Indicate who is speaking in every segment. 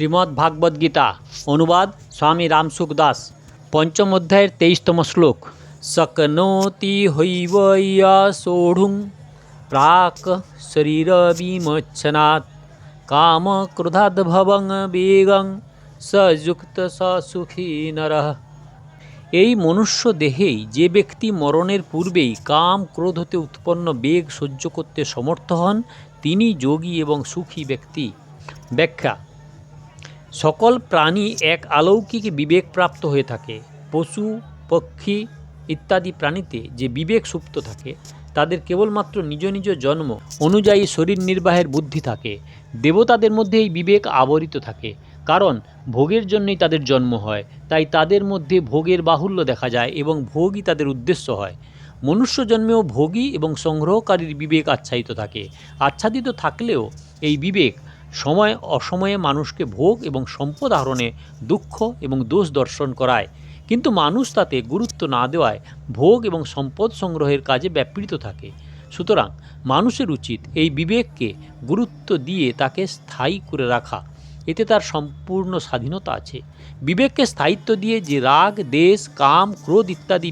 Speaker 1: শ্রীমদ্ ভাগবত গীতা, অনুবাদ স্বামী রামসুখ দাস, পঞ্চম অধ্যায়ের তেইশতম শ্লোক। শক্নোতি হৈব ইয়া সোঢ়ুং, প্রাক শরীর বিমোচনাৎ কাম ক্রোধাদ ভবং বেগং সযুক্ত সুখী নরঃ। এই মনুষ্য দেহেই যে ব্যক্তি মরণের পূর্বেই কাম ক্রোধ হতে উৎপন্ন বেগ সহ্য করতে সমর্থ হন, তিনি যোগী এবং সুখী ব্যক্তি। ব্যাখ্যা সকল প্রাণী এক আলৌকিক বিবেকপ্রাপ্ত হয়ে থাকে। পশু, পক্ষী ইত্যাদি প্রাণীতে যে বিবেক সুপ্ত থাকে, তাদের কেবলমাত্র নিজ নিজ জন্ম অনুযায়ী শরীর নির্বাহের বুদ্ধি থাকে। দেবতাদের মধ্যে এই বিবেক আবরিত থাকে, কারণ ভোগের জন্যই তাদের জন্ম হয়, তাই তাদের মধ্যে ভোগের বাহুল্য দেখা যায় এবং ভোগই তাদের উদ্দেশ্য হয়। মনুষ্য জন্মেও ভোগী এবং সংগ্রহকারীর বিবেক আচ্ছাদিত থাকে। আচ্ছাদিত থাকলেও এই বিবেক সময় অসময়ে মানুষকে ভোগ এবং সম্পদ আহরণে দুঃখ এবং দোষ দর্শন করায়। কিন্তু মানুষ তাতে গুরুত্ব না দেওয়ায় ভোগ এবং সম্পদ সংগ্রহের কাজে ব্যাপৃত থাকে। সুতরাং মানুষের উচিত এই বিবেককে গুরুত্ব দিয়ে তাকে স্থায়ী করে রাখা। এতে তার সম্পূর্ণ স্বাধীনতা আছে। বিবেককে স্থায়িত্ব দিয়ে যে রাগ, দেশ, কাম, ক্রোধ ইত্যাদি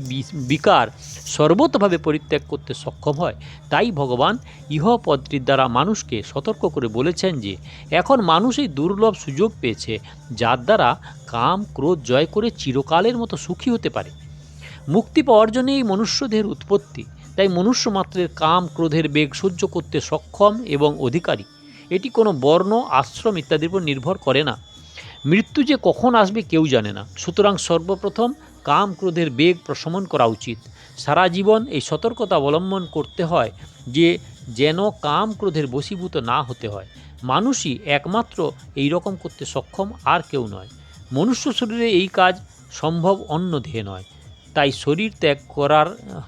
Speaker 1: বিকার সর্বতভাবে পরিত্যাগ করতে সক্ষম হয়, তাই ভগবান ইহ পদটির দ্বারা মানুষকে সতর্ক করে বলেছেন যে, এখন মানুষ এই দুর্লভ সুযোগ পেয়েছে, যার দ্বারা কাম, ক্রোধ জয় করে চিরকালের মতো সুখী হতে পারে। মুক্তি পাওয়ার জন্য এই মনুষ্যদের উৎপত্তি, তাই মনুষ্য মাত্রের কাম, ক্রোধের বেগ সহ্য করতে সক্ষম এবং অধিকারী। এটি কোনো বর্ণ, আশ্রম ইত্যাদির উপর নির্ভর করে না। মৃত্যু যে কখন আসবে কেউ জানে না। সুতরাং সর্বপ্রথম কাম ক্রোধের বেগ প্রশমন করা উচিত। সারা জীবন এই সতর্কতা অবলম্বন করতে হয় যে, যেন কাম ক্রোধের বশীভূত না হতে হয়। মানুষই একমাত্র এই রকম করতে সক্ষম আর কেউ নয়। মনুষ্য শরীরে এই কাজ সম্ভব অন্য দেহে নয়। তাই শরীর ত্যাগ করার,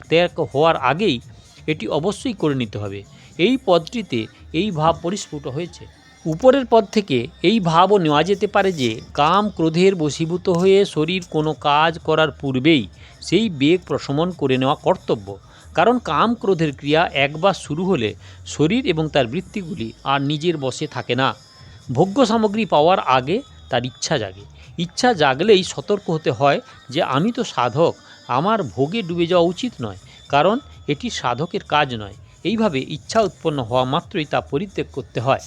Speaker 1: ত্যাগ হওয়ার আগেই এটি অবশ্যই করে নিতে হবে। এই পদটিতে এই ভাব পরিস্ফুট হয়েছে। উপরের পদ থেকে এই ভাবও নেওয়া যেতে পারে যে, কাম ক্রোধের বশীভূত হয়ে শরীর কোনো কাজ করার পূর্বেই সেই বেগ প্রশমন করে নেওয়া কর্তব্য। কারণ কাম ক্রোধের ক্রিয়া একবার শুরু হলে শরীর এবং তার বৃত্তিগুলি আর নিজের বশে থাকে না। ভোগ্য সামগ্রী পাওয়ার আগে তার ইচ্ছা জাগে। ইচ্ছা জাগলেই সতর্ক হতে হয় যে, আমি তো সাধক, আমার ভোগে ডুবে যাওয়া উচিত নয়, কারণ এটি সাধকের কাজ নয়। এইভাবে ইচ্ছা উৎপন্ন হওয়া মাত্রই তা পরিত্যাগ করতে হয়।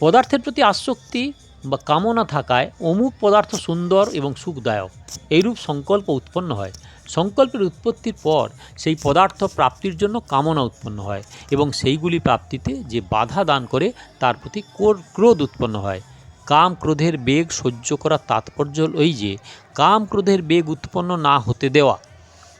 Speaker 1: পদার্থের প্রতি আসক্তি বা কামনা থাকায় অমুক পদার্থ সুন্দর এবং সুখদায়ক। এইরূপ সংকল্প উৎপন্ন হয়। সংকল্পের উৎপত্তির পর সেই পদার্থ প্রাপ্তির জন্য কামনা উৎপন্ন হয় এবং সেইগুলি প্রাপ্তিতে যে বাধা দান করে তার প্রতি ক্রোধ- উৎপন্ন হয়। কাম ক্রোধের বেগ সহ্য করার তাৎপর্য এই যে, কাম ক্রোধের বেগ উৎপন্ন না হতে দেওয়া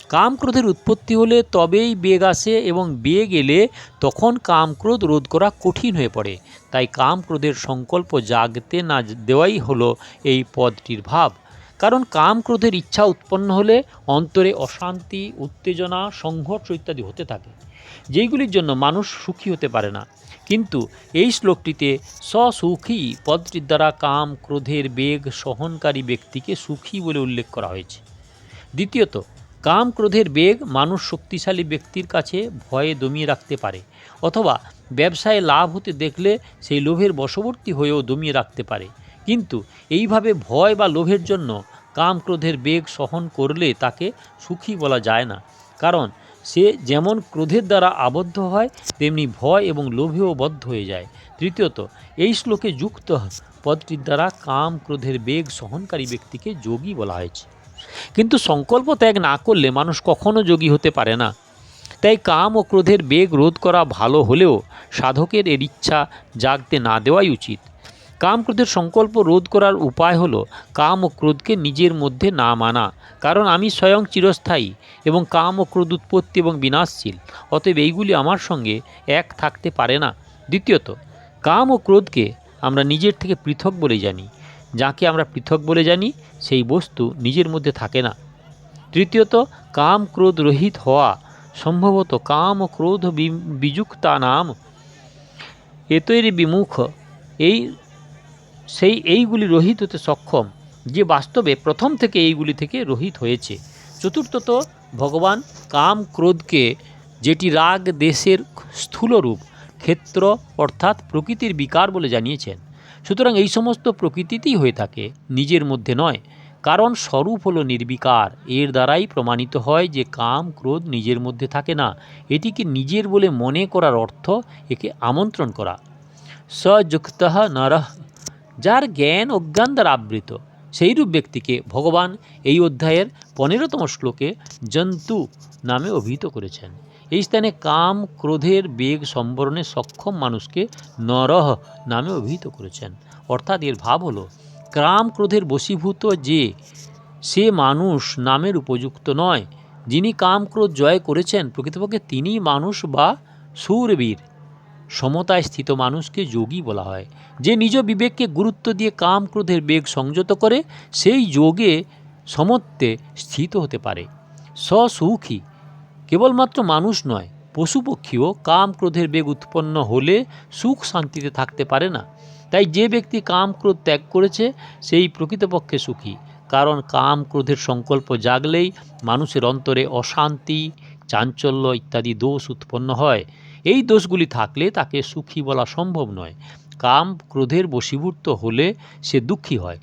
Speaker 1: কাম ক্রোধের উৎপত্তি হলে তবেই বেগ আসে এবং বেগ এলে তখন কাম ক্রোধ রোধ করা কঠিন হয়ে পড়ে। তাই কাম ক্রোধের সংকল্প জাগতে না দেওয়াই হলো এই পদটির ভাব। কারণ কাম ক্রোধের ইচ্ছা উৎপন্ন হলে অন্তরে অশান্তি, উত্তেজনা, সংঘর্ষ ইত্যাদি হতে থাকে, যেইগুলির জন্য মানুষ সুখী হতে পারে না। কিন্তু এই শ্লোকটিতে সসুখী পদটির দ্বারা কাম ক্রোধের বেগ সহনকারী ব্যক্তিকে সুখী বলে উল্লেখ করা হয়েছে। দ্বিতীয়ত কাম ক্রোধের বেগ মানুষ শক্তিশালী ব্যক্তির কাছে ভয়ে দমিয়ে রাখতে পারে, অথবা ব্যবসায় লাভ হতে দেখলে সেই লোভের বশবর্তী হয়েও দমিয়ে রাখতে পারে। কিন্তু এইভাবে ভয় বা লোভের জন্য কাম ক্রোধের বেগ সহন করলে তাকে সুখী বলা যায় না, কারণ সে যেমন ক্রোধের দ্বারা আবদ্ধ হয়, তেমনি ভয় এবং লোভেও বদ্ধ হয়ে যায়। তৃতীয়ত, এই শ্লোকে যুক্ত পদটির দ্বারা কাম ক্রোধের বেগ সহনকারী ব্যক্তিকে যোগী বলা হয়েছে। কিন্তু সংকল্প ত্যাগ না করলে মানুষ কখনো যোগী হতে পারে না। তাই কাম ও ক্রোধের বেগ রোধ করা ভালো হলেও সাধকের এর ইচ্ছা জাগতে না দেওয়াই উচিত। কাম ক্রোধের সংকল্প রোধ করার উপায় হলো কাম ও ক্রোধকে নিজের মধ্যে না মানা, কারণ আমি স্বয়ং চিরস্থায়ী এবং কাম ও ক্রোধ উৎপত্তি এবং বিনাশশীল, অতএব এইগুলি আমার সঙ্গে এক থাকতে পারে না। দ্বিতীয়ত, কাম ও ক্রোধকে আমরা নিজের থেকে পৃথক বলে জানি। যাকে আমরা পৃথক বলে জানি, সেই বস্তু নিজের মধ্যে থাকে না। তৃতীয়ত, কাম ক্রোধ রহিত হওয়া, সম্ভবত কাম ও ক্রোধ বিযুক্তা নাম। এতই বিমুখ, এই, সেই, এইগুলি রহিত হতে সক্ষম, যে বাস্তবে প্রথম থেকে এইগুলি থেকে রহিত হয়েছে। চতুর্থত, ভগবান কাম ক্রোধকে, যেটি রাগ, দেশের স্থূল রূপ ক্ষেত্র অর্থাৎ প্রকৃতির বিকার বলে জানিয়েছেন। সুতরাং এই সমস্ত প্রকৃতিতেই হয়ে থাকে, নিজের মধ্যে নয়। কারণ স্বরূপ হলো নির্বিকার, এর দ্বারাই প্রমাণিত হয় যে কাম, ক্রোধ নিজের মধ্যে থাকে না। এটিকে নিজের বলে মনে করার অর্থ একে আমন্ত্রণ করা। সযুক্ত নরহ, যার জ্ঞান অজ্ঞান দ্বারা আবৃত। সেইরূপ ব্যক্তিকে ভগবান এই অধ্যায়ের পনেরোতম শ্লোকে জন্তু নামে অভিহিত করেছেন। এই স্থানে কাম ক্রোধের বেগ সম্বরণে সক্ষম মানুষকে নরহ নামে অভিহিত করেছেন। অর্থাৎ এর ভাব হলো, কাম ক্রোধের বশীভূত যে, সে মানুষ নামের উপযুক্ত নয়। যিনি কাম ক্রোধ জয় করেছেন, প্রকৃতপক্ষে তিনি মানুষ বা সুরবীর। সমতায় স্থিত মানুষকে যোগী বলা হয়। যে নিজ বিবেককে গুরুত্ব দিয়ে কাম ক্রোধের বেগ সংযত করে, সেই যোগে সমত্বে স্থিত হতে পারে। সসুখী কেবলমাত্র মানুষ নয় পশু পক্ষীও কাম ক্রোধের বেগ উৎপন্ন হলে সুখ শান্তিতে থাকতে পারে না। তাই যে ব্যক্তি কাম ক্রোধ ত্যাগ করেছে, সেই প্রকৃতপক্ষে সুখী। কারণ কাম ক্রোধের সংকল্প জাগলেই মানুষের অন্তরে অশান্তি, চাঞ্চল্য ইত্যাদি দোষ উৎপন্ন হয়। এই দোষগুলি থাকলে তাকে সুখী বলা সম্ভব নয়। কাম ক্রোধের বশীভূত হলে সে দুঃখী হয়।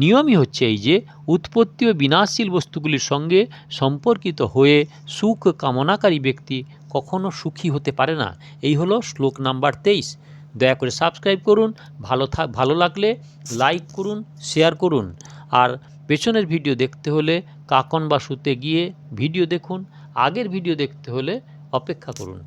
Speaker 1: নিয়মই হচ্ছে এই যে উৎপত্তি ও বিনাশশীল বস্তুগুলির সঙ্গে সম্পর্কিত হয়ে সুখ কামনাকারী ব্যক্তি কখনো সুখী হতে পারে না। এই হলো শ্লোক নাম্বার তেইশ। দয়া করে সাবস্ক্রাইব করুন, ভালো থাক ভালো লাগলে লাইক করুন, শেয়ার করুন। আর পেছনের ভিডিও দেখতে হলে কাকন বা শুতে গিয়ে ভিডিও দেখুন। আগের ভিডিও দেখতে হলে অপেক্ষা করুন।